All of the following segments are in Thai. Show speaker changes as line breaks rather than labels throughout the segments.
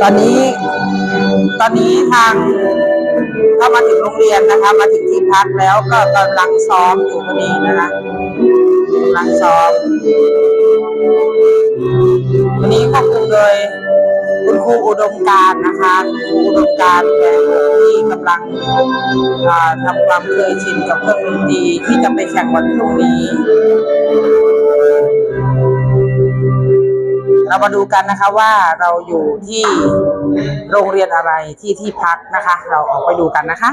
ตอนนี้ ตอนนี้ทางเข้ามาถึงโรงเรียนนะคะ มาถึงที่พักแล้วก็กำลังซ้อมอยู่พอดีนะคะกำลังซ้อม วันนี้ควบคุมโดยคุณครูอุดมการนะคะคุณครูอุดมการแกที่กำลังทำความเคยชินกับเครื่องดนตรีที่จะไปแข่งวันพรุ่งนี้ เรามาดูกันนะคะว่าเราอยู่ที่โรงเรียนอะไรที่ที่พักนะคะ เราออกไปดูกันนะคะ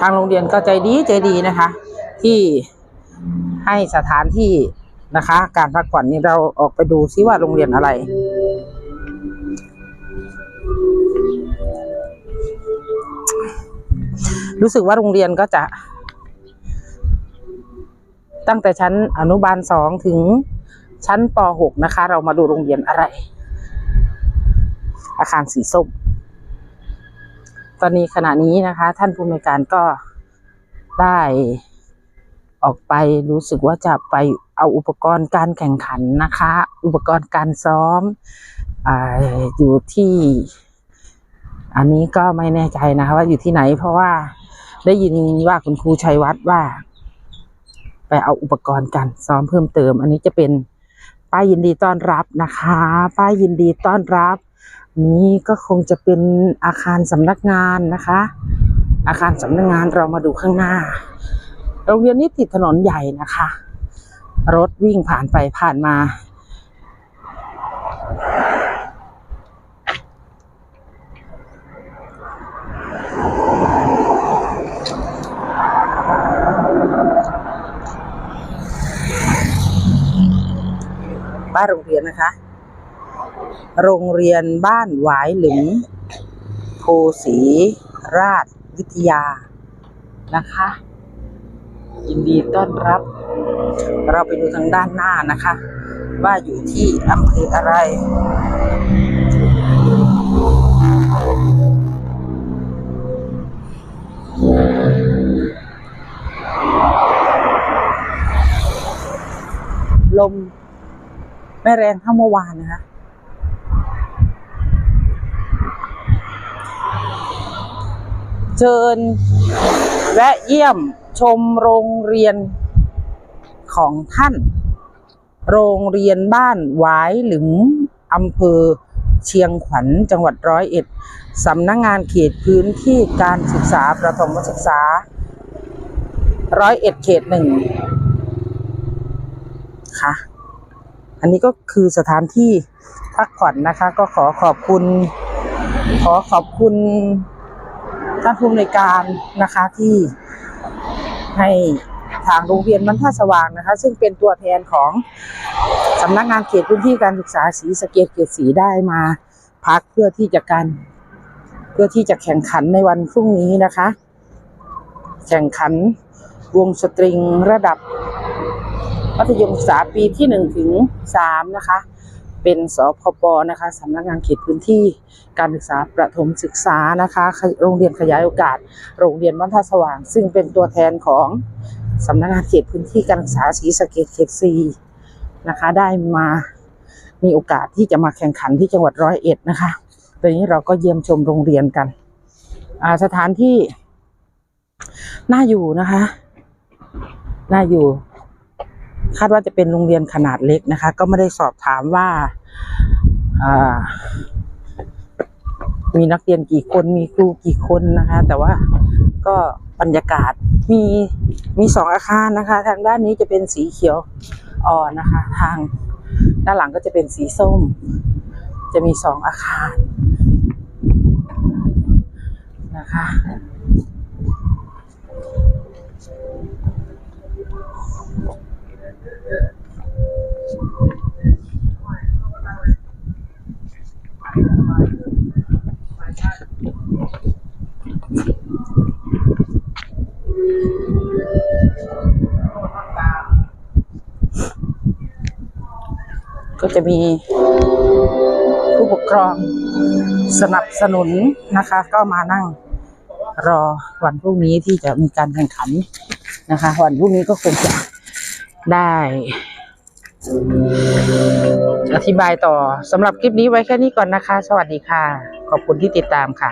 ทางโรงเรียนก็ใจดีใจดีนะคะ ที่ให้สถานที่นะคะ การพักผ่อนนี้เราออกไปดูซิว่าโรงเรียนอะไรรู้สึกว่าโรงเรียนก็จะ ตั้งแต่ชั้นอนุบาลสองถึงชั้นป .6 นะคะ เรามาดูโรงเรียนอะไร อาคารสีส้ม ตอนนี้ขณะนี้นะคะ ท่านผู้อำนวยการก็ได้ออกไปรู้สึกว่าจะไปเอาอุปกรณ์การแข่งขันนะคะ อุปกรณ์การซ้อมออยู่ที่ อันนี้ก็ไม่แน่ใจนะคะว่าอยู่ที่ไหนเพราะว่าได้ยินว่าคุณครูชัยวัฒน์ว่า ไปเอาอุปกรณ์กันซ้อมเพิ่มเติม อันนี้จะเป็นป้ายยินดีต้อนรับนะคะป้ายยินดีต้อนรับ นี้ก็คงจะเป็นอาคารสำนักงานนะคะ อาคารสำนักงานเรามาดูข้างหน้าโรงเรียนนี้ติดถนนใหญ่นะคะ รถวิ่งผ่านไปผ่านมา โรงเรียนนะคะ โรงเรียนบ้านหวายหลุมโพสีราชวิทยานะคะ ยินดีต้อนรับ เราไปดูทางด้านหน้านะคะ ว่าอยู่ที่อำเภออะไรลม ไม่แรงเท่าเมื่อวานนะคะเชิญแวะเยี่ยมชมโรงเรียนของท่าน โรงเรียนบ้านหวายหลุมอำเภอเชียงขวัญจังหวัดร้อยเอ็ดสำนักงงานเขตพื้นที่การศึกษาประถมศึกษาร้อยเอ็ดเขตหนึ่งค่ะ อันนี้ก็คือสถานที่พักผ่อนนะคะ ก็ขอขอบคุณ ขอขอบคุณท่านผู้อำนวยการนะคะที่ให้ทางโรงเรียนบรรทัดสว่างนะคะ ซึ่งเป็นตัวแทนของสำนักงานเขตพื้นที่การศึกษาศรีสเกดเขตสีได้มาพักเพื่อที่จะการเพื่อที่จะแข่งขันในวันพรุ่งนี้นะคะ แข่งขันวงสตริงระดับ มัธยมศึกษาปีที่หนึ่งถึงสามนะคะ เป็นสพปนะคะสำนักงานเขตพื้นที่การศึกษาประถมศึกษานะคะ โรงเรียนขยายโอกาส โรงเรียนบ้านท่าสว่าง ซึ่งเป็นตัวแทนของสำนักงานเขตพื้นที่การศึกษาศรีสะเกษเขตซีนะคะได้มามีโอกาสที่จะมาแข่งขันที่จังหวัดร้อยเอ็ดนะคะตอนนี้เราก็เยี่ยมชมโรงเรียนกันสถานที่น่าอยู่นะคะ น่าอยู่ คาดว่าจะเป็นโรงเรียนขนาดเล็กนะคะ ก็ไม่ได้สอบถามว่าามีนักเรียนกี่คนมีครูกี่คนนะคะ แต่ว่าก็บรรยากาศมีมีสองอาคารนะคะ ทางด้านนี้จะเป็นสีเขียวอ่อนนะคะ ทางด้านหลังก็จะเป็นสีส้ม จะมีสองอาคารนะคะ ก็จะมีผู้ปกครองสนับสนุนนะคะ ก็มานั่งรอวันพรุ่งนี้ที่จะมีการแข่งขันนะคะ วันพรุ่งนี้ก็คงจะ ได้ อธิบายต่อสำหรับคลิปนี้ไว้แค่นี้ก่อนนะคะ สวัสดีค่ะ ขอบคุณที่ติดตามค่ะ